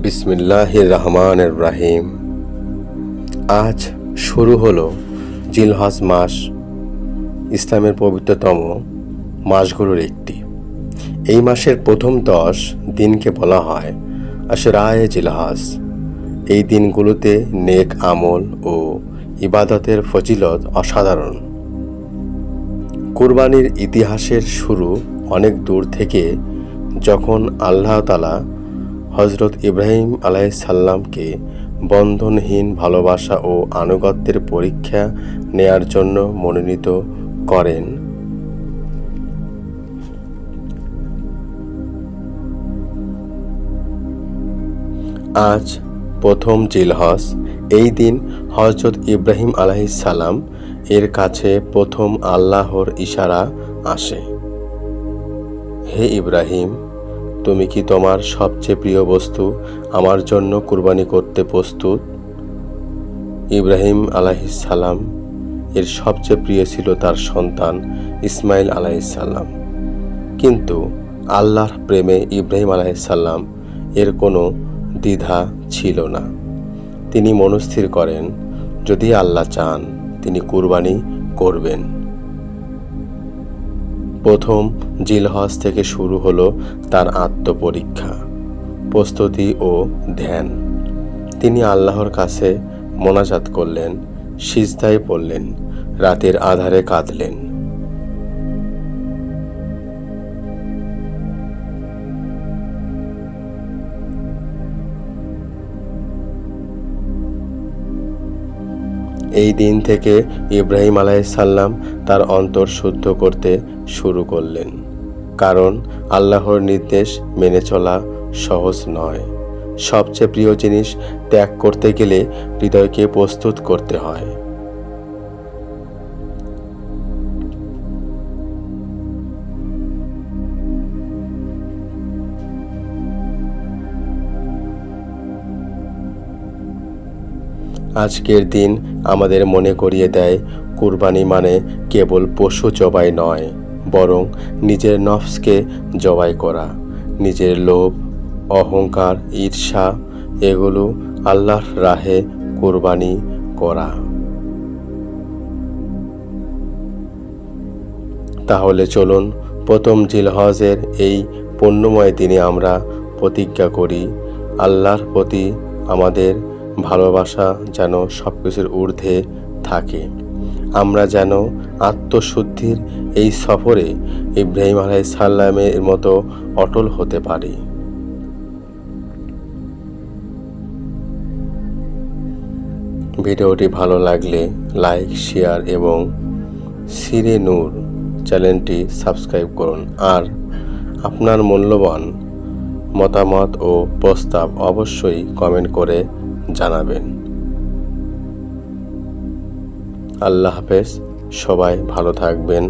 বিসমিল্লাহ রহমান রাহিম আজ শুরু হলো জিলহজ মাস, ইসলামের পবিত্রতম মাসগুলোর একটি। এই মাসের প্রথম দশ দিনকে বলা হয় আশরায় জিলহজ। এই দিনগুলোতে নেক আমল ও ইবাদতের ফজিলত অসাধারণ। কুরবানির ইতিহাসের শুরু অনেক দূর থেকে যখন আল্লাহ তালা হজরত ইব্রাহিম আলাইসাল্লামকে বন্ধনহীন ভালোবাসা ও আনুগত্যের পরীক্ষা নেয়ার জন্য মনোনীত করেন। আজ প্রথম জিলহজ, এই দিন হজরত ইব্রাহিম আলাইসাল্লাম এর কাছে প্রথম আল্লাহর ইশারা আসে। হে ইব্রাহিম তুমি কি তোমার সবচেয়ে প্রিয় বস্তু আমার জন্য কুরবানি করতে প্রস্তুত? ইব্রাহিম আলাইসাল্লাম এর সবচেয়ে প্রিয় ছিল তার সন্তান ইসমাইল আলাইসাল্লাম কিন্তু আল্লাহর প্রেমে ইব্রাহিম আলাইসাল্লাম এর কোনো দ্বিধা ছিল না। তিনি মনস্থির করেন, যদি আল্লাহ চান তিনি কুরবানি করবেন। প্রথম জিলহজ থেকে শুরু হলো তার আত্মপরীক্ষা, প্রস্তুতি ও ধ্যান। তিনি আল্লাহর কাছে মোনাজাত করলেন, সিজদায় পড়লেন, রাতের আধারে কাঁদলেন। এই দিন থেকে ইব্রাহিম আলাইসাল্লাম তার অন্তর শুদ্ধ করতে শুরু করলেন। কারণ আল্লাহর নির্দেশ মেনে চলা সহজ নয়। সবচেয়ে প্রিয় জিনিস ত্যাগ করতে গেলে হৃদয়কে প্রস্তুত করতে হয়। আজকের দিন আমাদের মনে করিয়ে দেয়, কুরবানি মানে কেবল পশু জবাই নয়, বরং নিজের নফসকে জবাই করা। নিজের লোভ, অহংকার, ঈর্ষা, এগুলো আল্লাহর রাহে কুরবানি করা। তাহলে চলুন প্রথম জিলহজের এই পুণ্যময় দিনে আমরা প্রতিজ্ঞা করি, আল্লাহর প্রতি আমাদের ভালোবাসা যেন সব কিছুর ঊর্ধ্বে থাকে। আমরা যেন আত্মশুদ্ধির এই সফরে ইব্রাহিম আলাই সাল্লামের মতো অটল হতে পারি। ভিডিওটি ভালো লাগলে লাইক, শেয়ার এবং সিরে নূর চ্যানেলটি সাবস্ক্রাইব করুন। আর আপনার মূল্যবান মতামত ও প্রস্তাব অবশ্যই কমেন্ট করে জানাবেন। আল্লাহ হাফেজ সবাই ভালো থাকবেন।